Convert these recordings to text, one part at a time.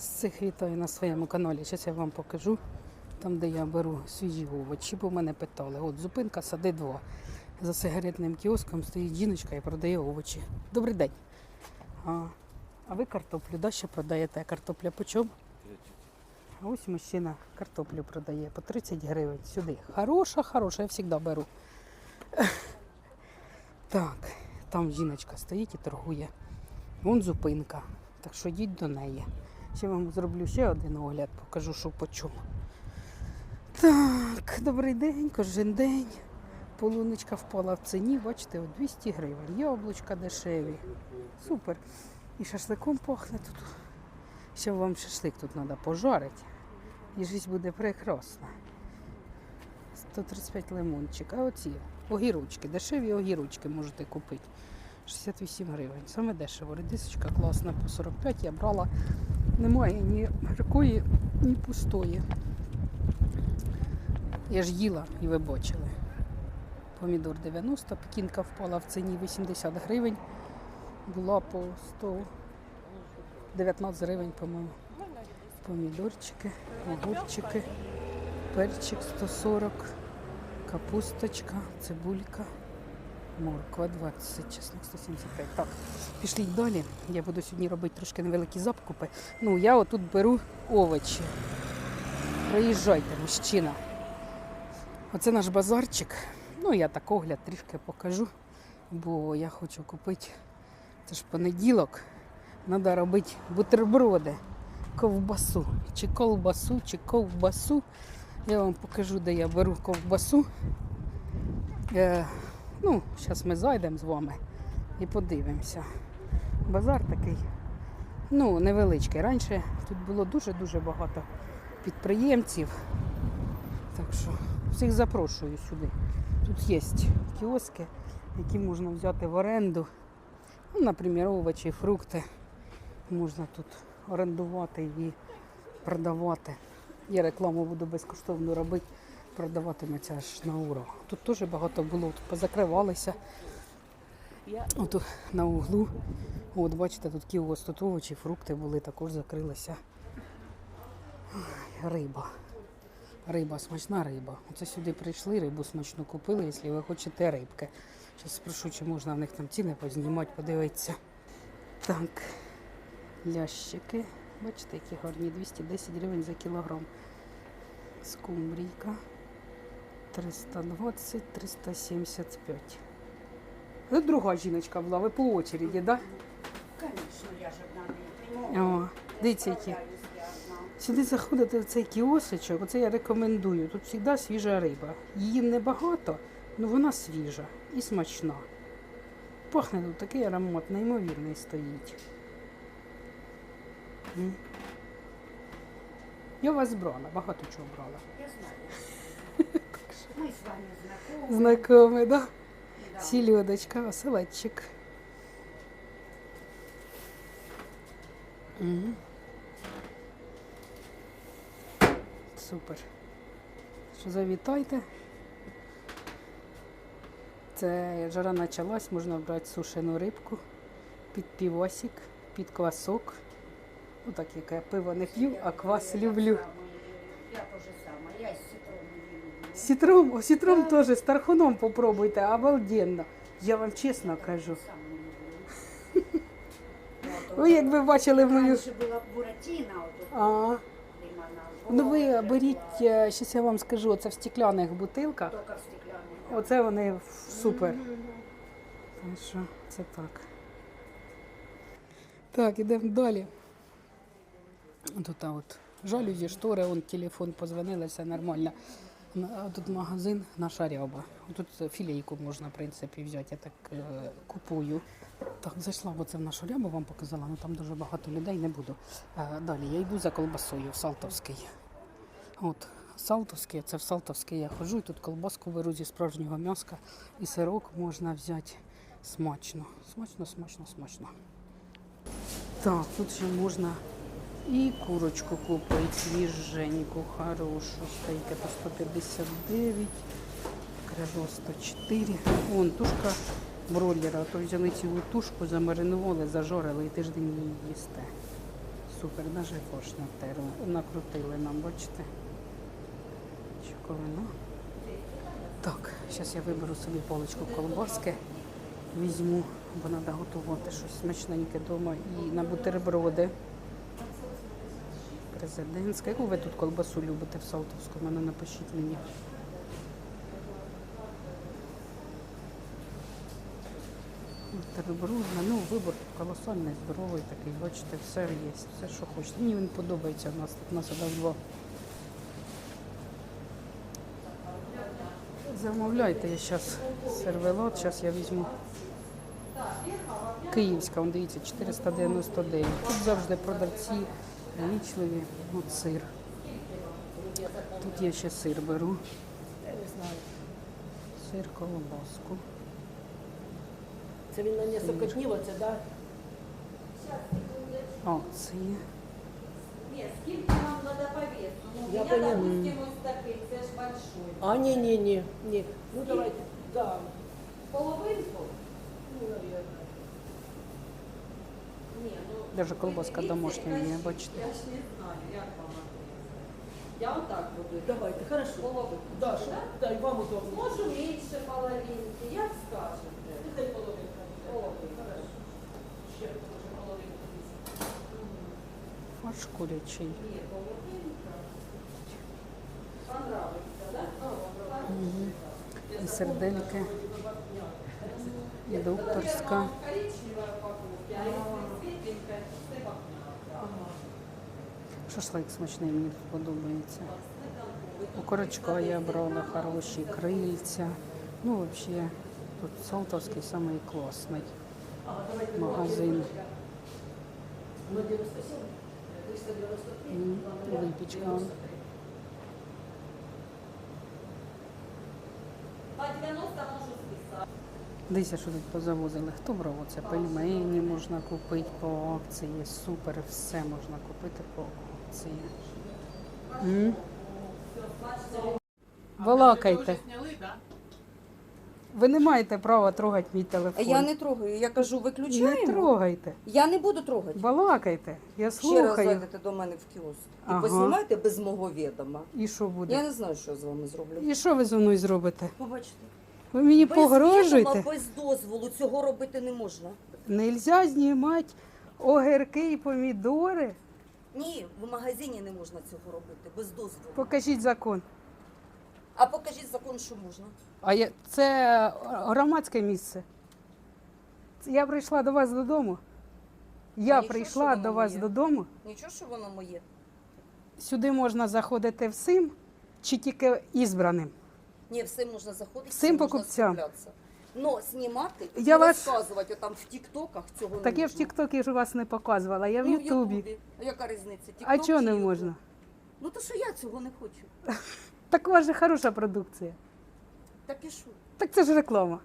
Всіх вітаю на своєму каналі. Зараз я вам покажу, там, де я беру свіжі овочі, бо мене питали. От зупинка сади 2. За сигаретним кіоском стоїть жіночка і продає овочі. Добрий день. А, а ви картоплю, да, ще продаєте? Картопля по чому? А ось мужчина картоплю продає по 30 гривень сюди. Хороша, хороша, я завжди беру. Так, там жіночка стоїть і торгує. Вон зупинка. Так що йдіть до неї. Ще вам зроблю ще один огляд, покажу, що по чому. Так, добрий день, кожен день. Полуничка впала в ціні, бачите, от 200 гривень. Яблучка дешеві. Супер. І шашликом пахне тут. Ще вам шашлик тут треба пожарити. І життя буде прекрасна. 135 лимончик. А оці огірочки, дешеві огірочки можете купити. 68 гривень. Саме дешево. Редисочка класна по 45 я брала. Немає ні гіркої, ні пустої. Я ж їла і ви бачили. Помідор 90, пекінка впала в ціні 80 гривень. Була по 119 гривень, по-моєму. Помідорчики, огурчики, перчик 140, капусточка, цибулька. Морква 20, чесник 175. Так, пішли далі. Я буду сьогодні робити трошки невеликі закупи. Ну, я отут беру овочі. Приїжджайте, мужчина. Оце наш базарчик. Ну, я так огляд трішки покажу, бо я хочу купити. Це ж понеділок. Треба робити бутерброди, ковбасу. Чи ковбасу, чи ковбасу. Я вам покажу, де я беру ковбасу. Ну, зараз ми зайдемо з вами і подивимося. Базар такий, ну, невеличкий. Раніше тут було дуже-дуже багато підприємців. Так що всіх запрошую сюди. Тут є кіоски, які можна взяти в оренду. Ну, наприклад, овочі, фрукти. Можна тут орендувати і продавати. Я рекламу буду безкоштовно робити продаватиметься аж на уро. Тут теж багато було, тут позакривалися. От на углу. От бачите, тут кіоск, тут овочі, фрукти були, також закрилися. Риба. Риба, смачна риба. Оце сюди прийшли, рибу смачну купили, якщо ви хочете рибки. Зараз спрошу, чи можна в них там ціни познімати, подивитися. Так, лящики. Бачите, які гарні 210 гривень за кілограм. Скумбрійка 320, 375. Ну, друга жіночка була, ви по очереді, так? Да? Конечно, я ж одна не прийму. О, дивіться, які. Сюди заходите в цей кіосочок, оце я рекомендую. Тут завжди свіжа риба. Її небагато, але вона свіжа і смачна. Пахне тут такий аромат, неймовірний стоїть. Я вас брала, багато чого брала. Я знаю. Мы с вами знакомы. Знайомий, да? Да. Сільодочка, оселедчик. Мгм. Супер. Що завітайте. Це жара почалась, можна брати сушену рибку під півосик, під квасок. Ну так як я пиво не п'ю, а квас люблю. Я то же самое. Я люблю. Сітром, сітром теж з тархуном попробуйте, обалденно. Я вам чесно кажу. Ви якби бачили мою. Раньше была буратино, вот А, ну ви беріть, зараз я вам скажу, це в стекляних бутилках. В. Оце вони супер. Так що це так. Так, ідемо далі. Тут а от жалюзі, штори, он телефон позвонили, все нормально. Тут магазин наша ряба. Тут філейку можна, в принципі, взяти, я так е, купую. Так, зайшла оце в нашу рябу, вам показала, ну там дуже багато людей, не буду. Е, далі я йду за колбасою в Салтовський. От, Салтовський, це в Салтовський я ходжу, і тут колбаску беру зі справжнього м'яска і сирок можна взяти смачно. Смачно, смачно, смачно. Так, тут ще можна і курочку купити, свіженьку, хорошу, стейки по 159, крило 104. Вон тушка бройлера, то взяли цілу тушку, замаринували, зажарили і тиждень її їсте. супер, навіть форш натерли, накрутили нам, бачите? Чоковину. Так, зараз я виберу собі поличку колбаски, візьму, бо треба готувати щось смачненьке вдома і на бутерброди. Президентська. Яку ви тут колбасу любите в Салтовську? Мене напишіть мені. Бутербродна, ну вибор тут колосальний, здоровий такий, бачите, все є, все, що хочете. Мені він подобається у нас тут, нас одна. Замовляйте, я зараз сервелат, зараз я візьму. Київська, он дивіться, 499. Тут завжди продавці вічливі. От сир. Тут я ще сир беру. Не знаю. Сир колобаску. Це він на несколько днів, оце, да? О, це є. Нет, скільки нам надо по весу? Ну, у Я меня, поняла. допустим, ось такий, це ж большой. А, ні, ні, ні, ні. Ну давайте, да. Половинку? Ну, наверное. Даже колбаска домашня я бачите. Я не знаю, як вам отрізати. Я отак буду. Давайте, хорошо. Половинку. Да, що? Да, і вам удобно. Можу менше половинки, як скажете. Це половинка. Половинку. Ще може половинку візьмемо. Фарш курячий. Ні, половинка. Понравиться, да? І сердельки. І докторська. Коричневая упаковка, Шашлик смачний, мені подобається. У Корочка я брала хороші крильця. Ну, взагалі, тут Салтовський самий класний магазин. 97, 393. М, Випічка. По 90 можу списати. Дивіться, що тут позавозили. Хто брав оце? Пельмені можна купити по акції. Супер, все можна купити по акції. М? Балакайте. Ви не маєте права трогати мій телефон. Я не трогаю. Я кажу, Не трогайте. Я не буду трогати. Балакайте. Я Ще раз слухаю. зайдете до мене в кіоск і Ага. познімайте без мого відома. І що буде? Я не знаю, що я з вами зроблю. І що ви зі мною зробите? Побачите. Ви мені Без погрожуєте? відома, без дозволу цього робити не можна. Нельзя знімати огірки і помідори. Ні, в магазині не можна цього робити, без дозволу. Покажіть закон. А покажіть закон, що можна. А я, це громадське місце. Це Я прийшла до вас додому. Я нічого, прийшла воно до вас моє. додому. Нічого, що воно моє. Сюди можна заходити всім чи тільки ізбраним. Ні, всім можна заходити, Всім покупцям. Но знімати Я і вас- розказувати там в тіктоках цього не Так я в можна. Тіктокі ж вас не показувала, я в Ну, Ютубі. А яка різниця? А чого не YouTube? можна? Ну то що я цього не хочу. Так у вас же хороша продукція. Так і що? Так це ж реклама.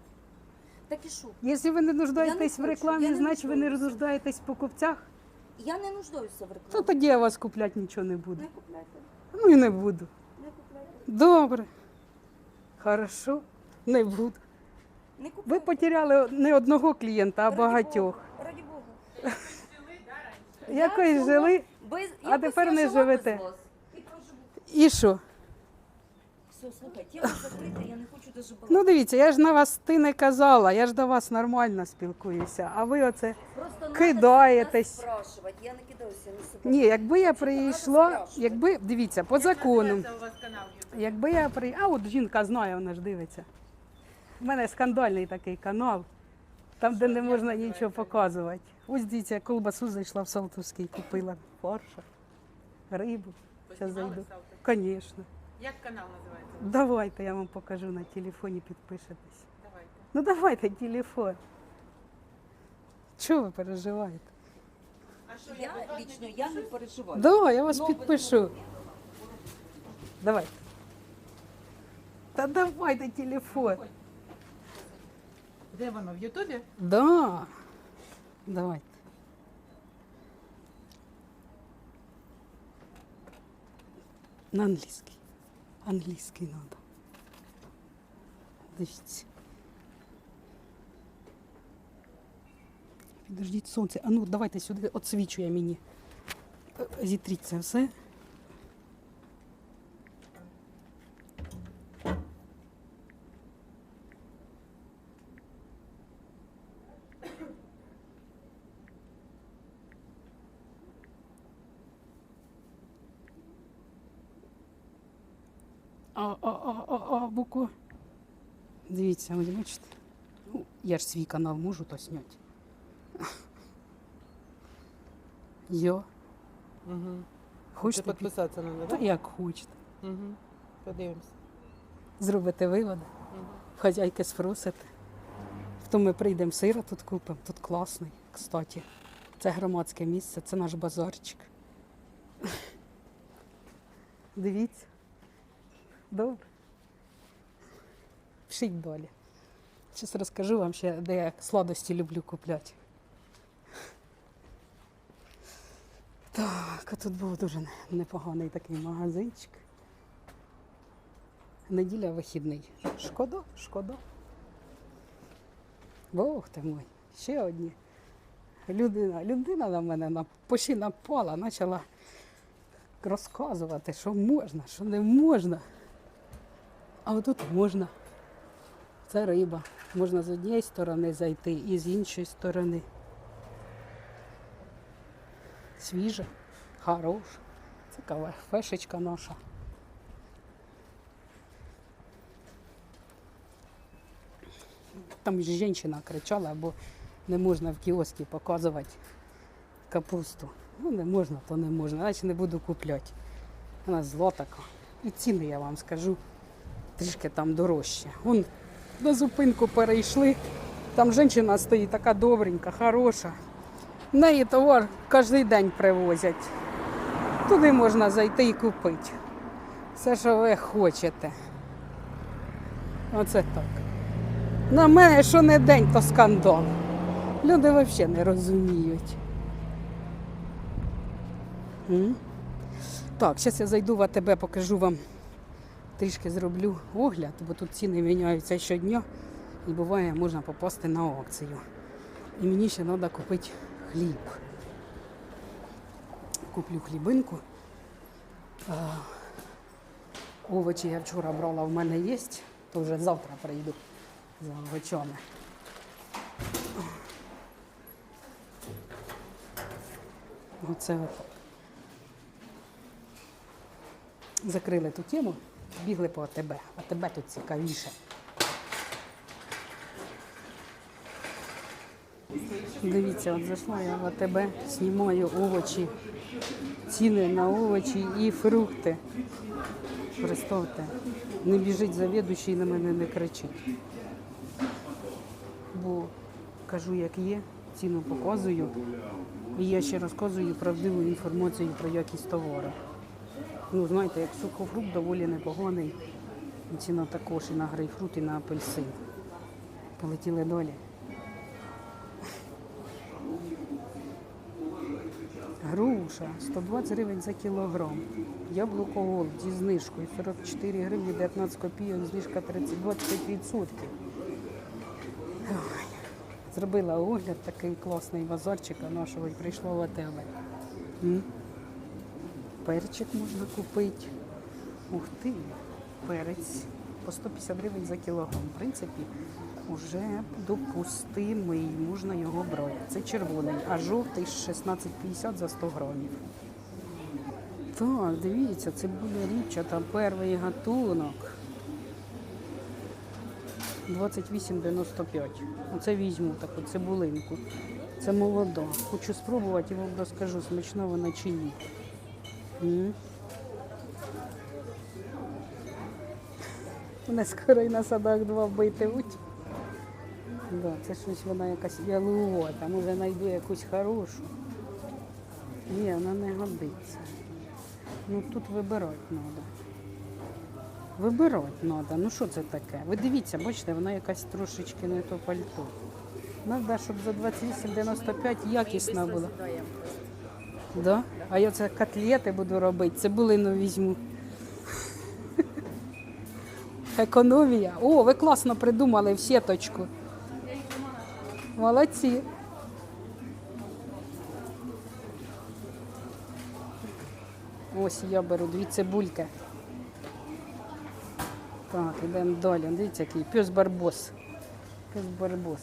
Так і що? Якщо ви не нуждаєтесь в рекламі, не значить ви не нуждаюся. нуждаєтесь в покупцях, Я не нуждаюся в рекламі. то тоді я вас купляти нічого не буду. Не купляйте, Ну і не буду. не купляйте, Добре. Хорошо, не буду. не Ви потеряли не одного клієнта, а Раді багатьох. Бога, Раді Бога. Якось жили. Без... А я тепер не жила без живете. вас. І що? Все, слухай, тема закрита, я не хочу даже балакати. Ну дивіться, я ж на вас ти не казала, я ж до вас нормально спілкуюся. А ви оце. Просто надо кидаєтесь. всегда. Я не кидаюся на себе. Ні, якби я прийшла, якби дивіться, по закону. Якби я при. А от жінка знає, вона ж дивиться. У мене скандальний такий канал, там, де не можна нічого показувати. Ось дивіться, колбасу зайшла в Салтовський, купила фарша, рибу. Зараз зайду. Звісно. Як канал називається? Давайте я вам покажу на телефоні, підпишетесь. Давайте. Ну давайте телефон. Чого ви переживаєте? А що Я лично я не переживаю. Да, я вас підпишу. Давайте. Та давайте телефон. Де воно? В Ютубі? Да. Давайте. На англійський. Англійський надо. Дивіться. Підождіть сонце. А ну давайте сюди отсвічує мені. Е, Зітріть це все. А, а, а, а, а, буква. Дивіться, ось бачите. Ну, я ж свій канал можу то зняти. Йо. Угу. Хочете під... підписатися треба, Та так? як хочете. Угу. Подивимося. Зробите виводи. Хазяйки спросите. Потім ми прийдемо сира тут купимо. Тут класний, кстати. Це громадське місце, це наш базарчик. Дивіться. Добре. Пишіть далі. Зараз розкажу вам ще, де я сладості люблю купляти. Так, а тут був дуже непоганий такий магазинчик. Неділя вихідний. Шкода, шкода. Бог ти мой. Ще одні. Людина, людина на мене почти почала розказувати, що можна, що не можна. А отут можна. Це риба. Можна з однієї сторони зайти і з іншої сторони. Свіжа, хороша. Це кафешечка наша. Там жінка кричала, бо не можна в кіоскі показувати капусту. Ну, не можна, то не можна, значить не буду купляти. Вона зло така. І ціни я вам скажу трішки там дорожче. Вон на зупинку перейшли. Там жінка стоїть така добренька, хороша. В неї товар кожен день привозять. Туди можна зайти і купити. Все, що ви хочете. Оце так. На мене що не день, то скандал. Люди взагалі не розуміють. Так, зараз я зайду в АТБ, покажу вам, трішки зроблю огляд, бо тут ціни міняються щодня і буває, можна попасти на акцію. І мені ще треба купити хліб. Куплю хлібинку. А, овочі я вчора брала, в мене є, то вже завтра прийду за овочами. Оце. Закрили ту тему, бігли по АТБ. АТБ тут цікавіше. Дивіться, от зайшла я в АТБ, знімаю овочі, ціни на овочі і фрукти. Представте, не біжить завідуючий і на мене не кричить. Бо кажу, як є, ціну показую. І я ще розказую правдиву інформацію про якість товару. Ну, знаєте, як сухофрукт доволі непоганий. І Ціна також і на грейпфрут, і на апельсин. Полетіли далі. Груша 120 гривень за кілограм. Яблуко голд зі знижкою 44 гривні 19 копійок, знижка 30, 25%. Ой. Зробила огляд такий класний базарчика нашого і прийшла в АТБ. Перчик можна купити. Ух ти, перець по 150 гривень за кілограм. В принципі, вже допустимий, можна його брати. Це червоний, а жовтий 16,50 за 100 грамів. Так, дивіться, це цибуля ріпчата, перший гатунок. 28,95. Оце візьму таку цибулинку. Це молода. Хочу спробувати і вам розкажу, смачно вона чи ні. Мене скоро і на садах два вбитимуть. Да, це щось вона якась ялувата. Може знайду якусь хорошу. Ні, вона не годиться. Ну тут вибирати треба. Вибирати треба. Ну що це таке? Ви дивіться, бачите, вона якась трошечки не то пальто. Треба, щоб за 28,95 якісна була. Да? А я це котлети буду робити, цибулину візьму. Економія. О, ви класно придумали в сіточку. Молодці. Ось я беру дві цибульки. Так, ідемо далі. Дивіться, який пес барбос. Пес барбос.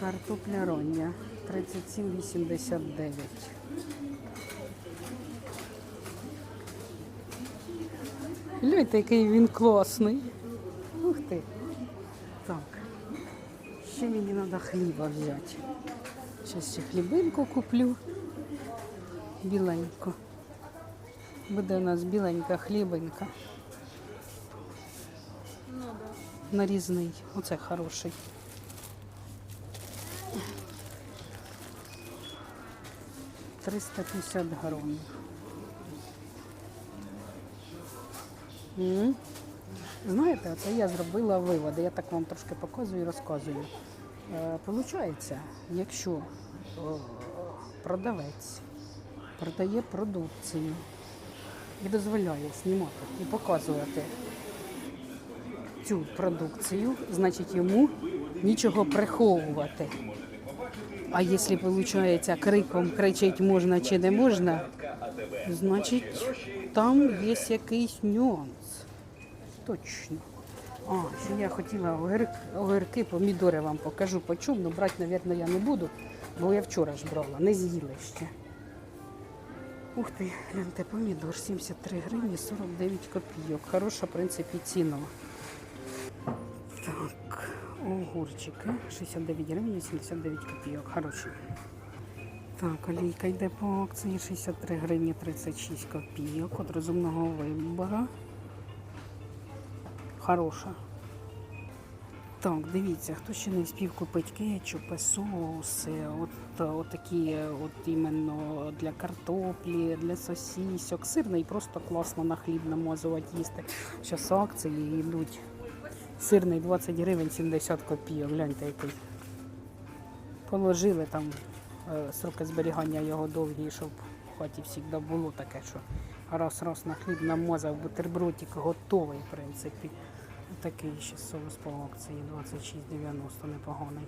Картопля роння 37,89. Гляньте, який він класний. Ух ти. Так. Ще мені треба хліба взяти. Зараз ще хлібинку куплю. Біленьку. Буде у нас біленька хлібинка. Нарізний. Оце хороший. Триста п'ятдесят грамів. М. Знаєте, це я зробила виводи. Я так вам трошки показую і розказую. Е, Получається, якщо е, продавець продає продукцію і дозволяє знімати і показувати цю продукцію, значить йому нічого приховувати. А якщо виходить, криком кричить можна чи не можна, значить там є якийсь нюанс. Точно. А, ще я хотіла огірки, огірки, помідори вам покажу по чому, але брати, мабуть, я не буду, бо я вчора ж брала, не з'їла ще. Ух ти, гляньте, помідор 73 гривні 49 копійок. Хороша, в принципі, ціна. Так, огурчики 69 гривень 79 копійок. Хороші. Так, олійка йде по акції 63 гривні 36 копійок. От розумного вибору. Хороша. Так, дивіться, хто ще не встиг купити кетчупи, соуси, от, от такі от іменно для картоплі, для сосісок. Сирний просто класно на хліб намазувати їсти. Зараз акції йдуть. Сирний 20 гривень 70 копійок. Гляньте який. Положили там е, сроки зберігання його довгі, щоб в хаті завжди було таке, що раз-раз на хліб намазав, бутербродик готовий, в принципі. Такий ще соус по акції 26,90 непоганий.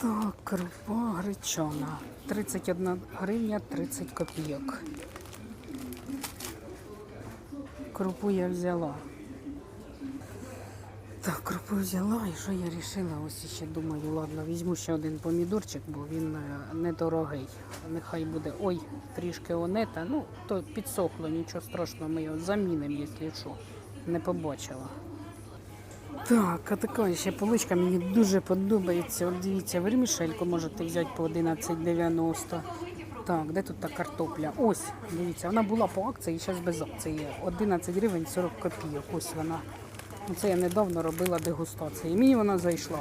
Так, крупа гречана. 31 гривня 30 копійок. Крупу я взяла. Так, крупу взяла і що я вирішила? Ось ще думаю, ладно, візьму ще один помідорчик, бо він е, недорогий. Нехай буде. Ой, трішки онета. Ну, то підсохло, нічого страшного, ми його замінимо, якщо що. Не побачила. Так, а така ще поличка мені дуже подобається. От дивіться, вермішельку можете взяти по 11,90. Так, де тут та картопля? Ось, дивіться, вона була по акції, зараз без акції. 11 гривень 40 копійок. Ось вона. Оце я недавно робила дегустацію. Мені вона зайшла.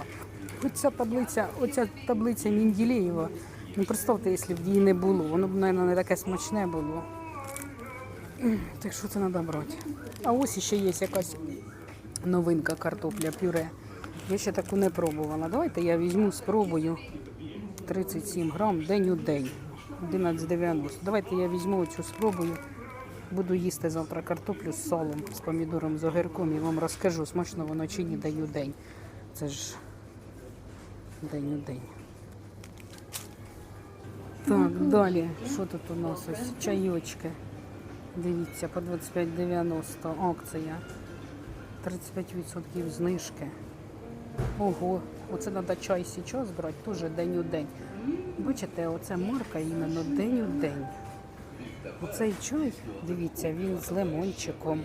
Оця таблиця, оця таблиця Мінділеєва. Ну представте, якщо б її не було, воно б, мабуть, не таке смачне було. Так що це треба брати. А ось ще є якась новинка картопля пюре. Я ще таку не пробувала. Давайте я візьму, спробую 37 грам день у день. 11,90. Давайте я візьму цю спробую. Буду їсти завтра картоплю з салом, з помідором, з огірком і вам розкажу, смачно воно чи ні день у день. Це ж день у день. Так, далі. Що тут у нас ось? Чайочки. Дивіться, по 25,90 акція. 35% знижки. Ого, оце треба чай зараз брати, теж день у день. Бачите, оце марка іменно день у день. Оцей чай, дивіться, він з лимончиком.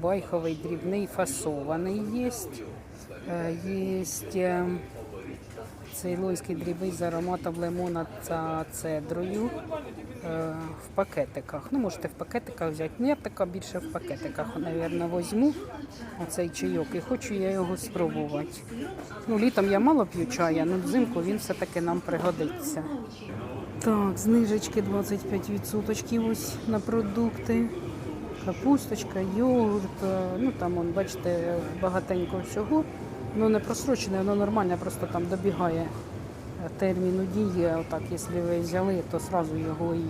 Байховий дрібний фасований є. Є цейлонський дрібний з ароматом лимона та цедрою е, в пакетиках. Ну, можете в пакетиках взяти. Ну, я така більше в пакетиках, мабуть, візьму оцей чайок і хочу я його спробувати. Ну, літом я мало п'ю чая, але взимку він все-таки нам пригодиться. Так, знижечки 25% ось на продукти. Капусточка, йогурт, е, ну там, вон, бачите, багатенько всього. Ну не просрочене, воно нормально, просто там добігає е, терміну дії. Отак, якщо ви взяли, то одразу його і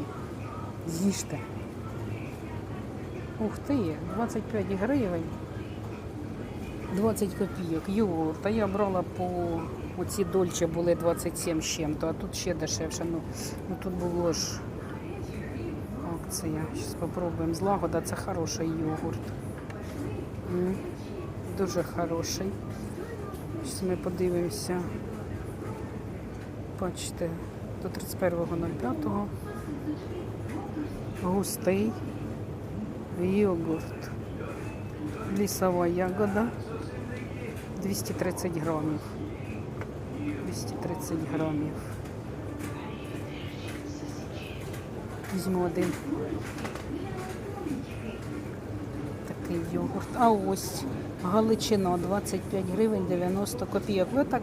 з'їжте. Ух ти, 25 гривень. 20 копійок, йогурт. А я брала по оці дольче були 27 з чим-то, а тут ще дешевше. Ну, ну тут було ж Акція. Зараз спробуємо. Злагода це хороший йогурт. М, Дуже хороший. Зараз ми подивимося. Бачите, до 31.05 густий йогурт. Лісова ягода 230 грамів. 230 грамів. Візьму один. Такий йогурт. А ось Галичина 25 гривень 90 копійок. Ви так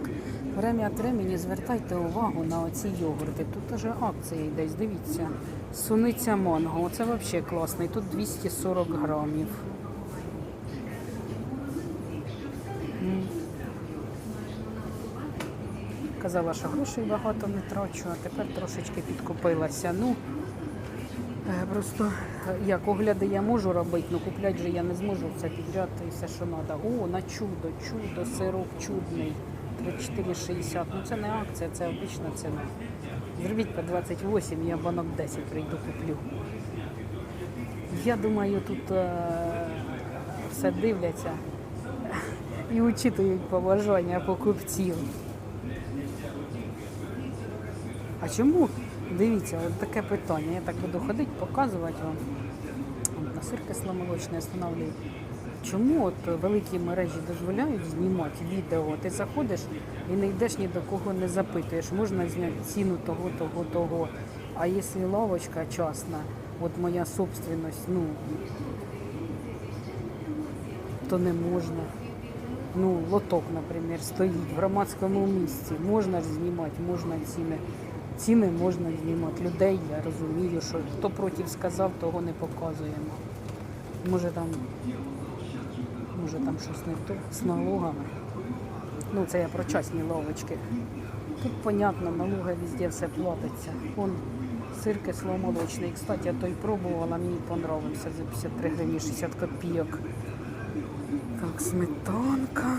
время від времени звертайте увагу на оці йогурти. Тут теж акція йде, дивіться. Суниця манго. Оце взагалі класний. Тут 240 грамів. Казала, що грошей багато не трачу, а тепер трошечки підкупилася. Ну, е, просто е, як огляди я можу робити, але купляти же я не зможу все підряд і все, що треба. О, на чудо, чудо, сирок чудний. 34,60. Ну це не акція, це обична ціна. Зробіть по 28, я банок 10 прийду куплю. Я думаю, тут е, все дивляться і учитують побажання покупців. А чому? Дивіться, от таке питання. Я так буду ходити, показувати вам. От на сир кисломолочний встановлюю. Чому от великі мережі дозволяють знімати відео? Ти заходиш і не йдеш ні до кого не запитуєш. Можна зняти ціну того, того, того. А якщо лавочка частна, от моя собственность, ну то не можна. Ну, лоток, наприклад, стоїть в громадському місці. Можна ж знімати, можна ціни. Ціни можна знімати. Людей я розумію, що хто проти сказав, того не показуємо. Може там, може там щось не то з налогами. Ну, це я про частні ловочки. Тут, понятно, налоги везде все платиться. Вон сир кисломолочний. Кстати, я той пробувала, мені понравився за 53 гривні 60 копійок. Так, сметанка.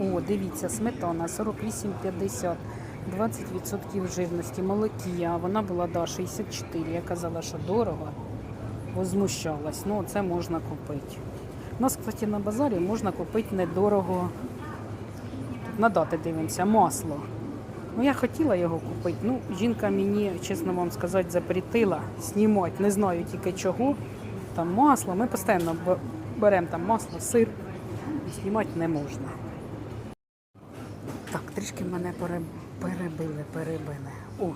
О, дивіться, сметана 48,50. 20% жирності. Молокія. Вона була да, 64. Я казала, що дорого. Возмущалась. Ну, це можна купити. У нас, кстати, на базарі можна купити недорого. На дати дивимося, масло. Ну, я хотіла його купити. Ну, жінка мені, чесно вам сказати, запретила знімати. Не знаю тільки чого. Там масло. Ми постійно беремо там масло, сир. Знімати не можна. Так, трішки мене пере- перебили, перебили. О,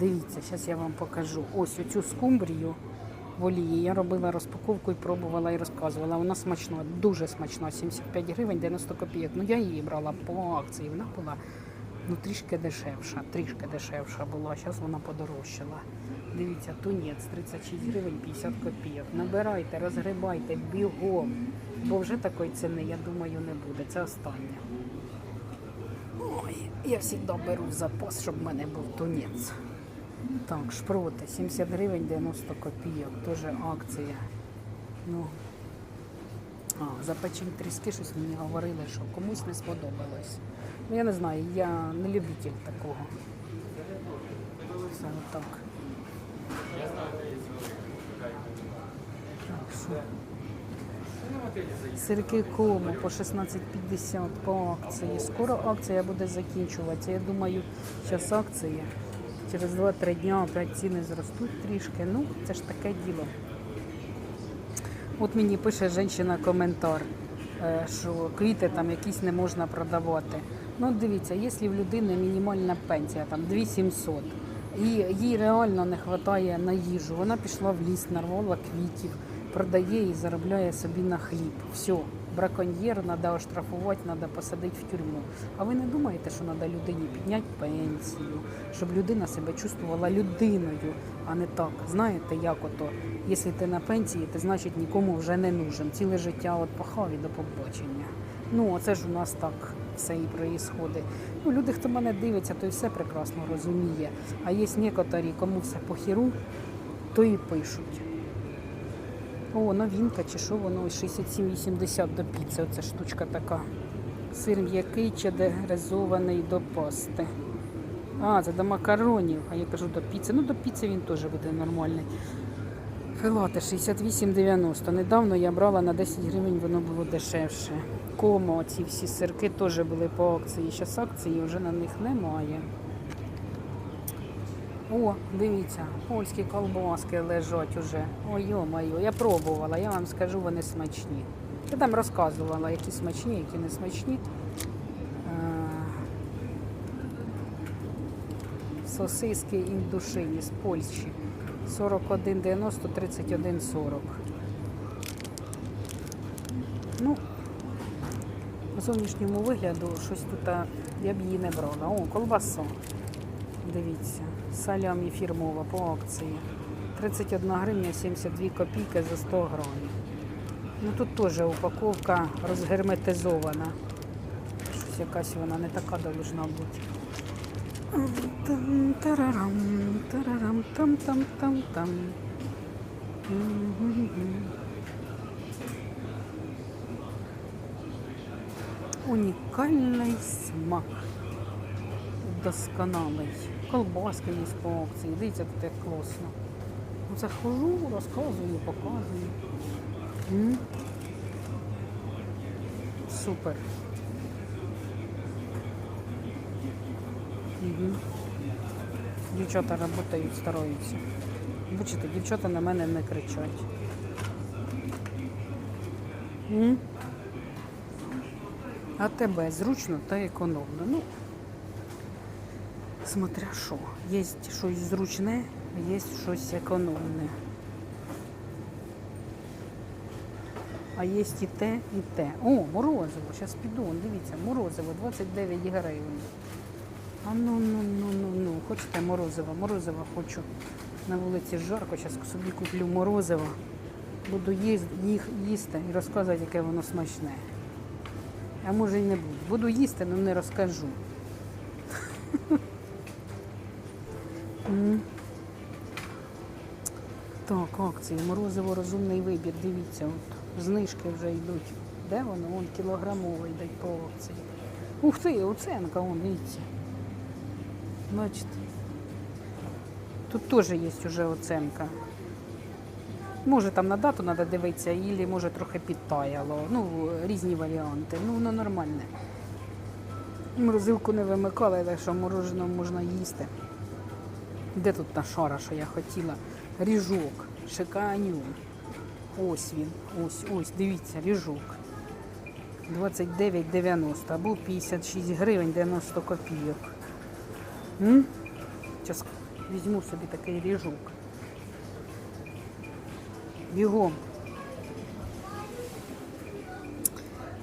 дивіться, зараз я вам покажу. Ось оцю скумбрію в олії. Я робила розпаковку і пробувала і розказувала. Вона смачна, дуже смачна. 75 гривень 90 копійок. Ну я її брала по акції. Вона була ну, трішки дешевша, трішки дешевша була. Зараз вона подорожчала. Дивіться, тунець 36 гривень 50 копійок. Набирайте, розгрибайте, бігом. Бо вже такої ціни, я думаю, не буде. Це останнє. Ой, я завжди беру в запас, щоб в мене був тунець. Так, шпроти, 70 гривень 90 копійок, теж акція. Ну, а, запечені тріски, щось мені говорили, що комусь не сподобалось. Ну, я не знаю, я не любитель такого. Все отак. Так, що? Сирки кому по 16,50 по акції. Скоро акція буде закінчуватися. Я думаю, зараз акція. Через 2-3 дня опять ціни зростуть трішки. Ну, це ж таке діло. От мені пише жінка коментар, е, що квіти там якісь не можна продавати. Ну, дивіться, якщо в людини мінімальна пенсія там 2700, і їй реально не вистачає на їжу, вона пішла в ліс, нарвала квітів, продає і заробляє собі на хліб. Все, браконьєр, треба оштрафувати, треба посадити в тюрму. А ви не думаєте, що треба людині підняти пенсію, щоб людина себе чувствувала людиною, а не так. Знаєте, як ото, якщо ти на пенсії, ти значить нікому вже не нужен. Ціле життя от пахав і до побачення. Ну, оце ж у нас так все і проїсходить. Ну, люди, хто мене дивиться, той все прекрасно розуміє. А є некоторі, кому все по хіру, то і пишуть. О, новинка, чи що воно 67,80 до піци. Оце штучка така. Сир м'який чи дегризований до пасти. А, це до макаронів. А я кажу до піци. Ну, до піци він теж буде нормальний. Филати 68,90. Недавно я брала на 10 гривень, воно було дешевше. Комо, ці всі сирки теж були по акції. Зараз акції вже на них немає. О, дивіться, польські колбаски лежать уже. Ой, йо-моє, я пробувала, я вам скажу, вони смачні. Я там розказувала, які смачні, які не смачні. Е, Сосиски індушині з Польщі. 41,90, 31,40. Ну, по зовнішньому вигляду щось тут я б її не брала. О, колбаса. Дивіться, салямі фірмова по акції. 31 гривня 72 копійки за 100 грамів. Ну тут теж упаковка розгерметизована. Щось якась вона не така должна бути. Тарарам, тарарам, там, там, там, там. Унікальний смак. Досконалий. Колбаски є по акції. Дивіться, тут як класно. Оце хожу, розказую, показую. М. Супер. Угу. Дівчата працюють, стараються. Бачите, дівчата на мене не кричать. М? А тебе зручно та економно. Ну, смотря що. Є щось зручне, є щось економне. А є і те, і те. О, морозиво, зараз піду. Дивіться, морозиво 29 гривень. А ну, ну, ну, ну, ну. Хочете морозиво? Морозиво хочу. На вулиці жарко, зараз собі куплю морозиво. Буду їх їсти і розказувати, яке воно смачне. А може й не буду. Буду їсти, але не розкажу. Так, акції. Морозиво розумний вибір. Дивіться, от знижки вже йдуть. Де воно? Вон кілограмово йдуть по акції. Ух ти, оценка, вон, дивіться. Бачите? Тут теж є вже оценка. Може там на дату треба дивитися, або може трохи підтаяло. Ну, різні варіанти. Ну, воно нормальне. Морозилку не вимикала, так що мороженого можна їсти. Де тут та шара, що я хотіла? Ріжок, шиканю. Ось він. Ось, ось, дивіться, ріжок. 29,90 або 56 гривень 90 копійок. Зараз візьму собі такий ріжок. Бігом.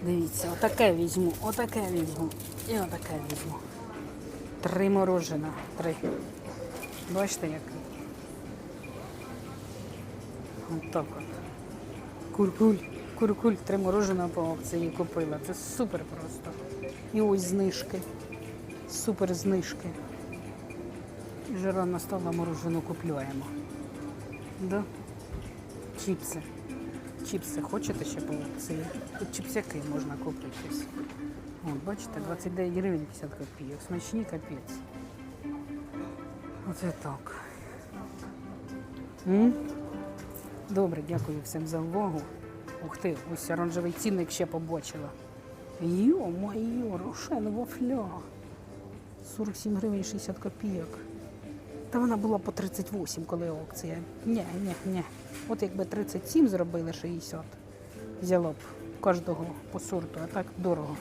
Дивіться, отаке візьму, отаке візьму і отаке візьму. Три морожена. Три. Бачите, як? От так от. Куркуль. Куркуль, три мороженого по акції купила. Це супер просто. І ось знижки. Супер знижки. Вже рано стало морожену купляємо. Да? Чіпси. Чіпси хочете ще по акції? Тут чіпсяки можна купити. От, бачите, 29 гривень 50 копійок. Смачні капець. Оце. М? Добре, дякую всім за увагу. Ух ти, ось оранжевий цінник ще побачила. Йо-моє, рошен вафля. 47 гривень 60 копійок. Та вона була по 38, коли аукція. Ні, ні, ні. От якби 37 зробили 60, взяло б кожного по сорту, а так дорого.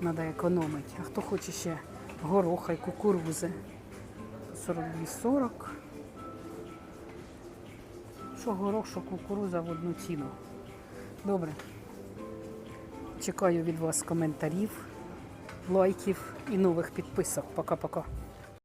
Треба економити. А хто хоче ще гороха й кукурузи? 42,40. Що горох, що кукуруза в одну ціну. Добре. Чекаю від вас коментарів, лайків і нових підписок. Пока-пока.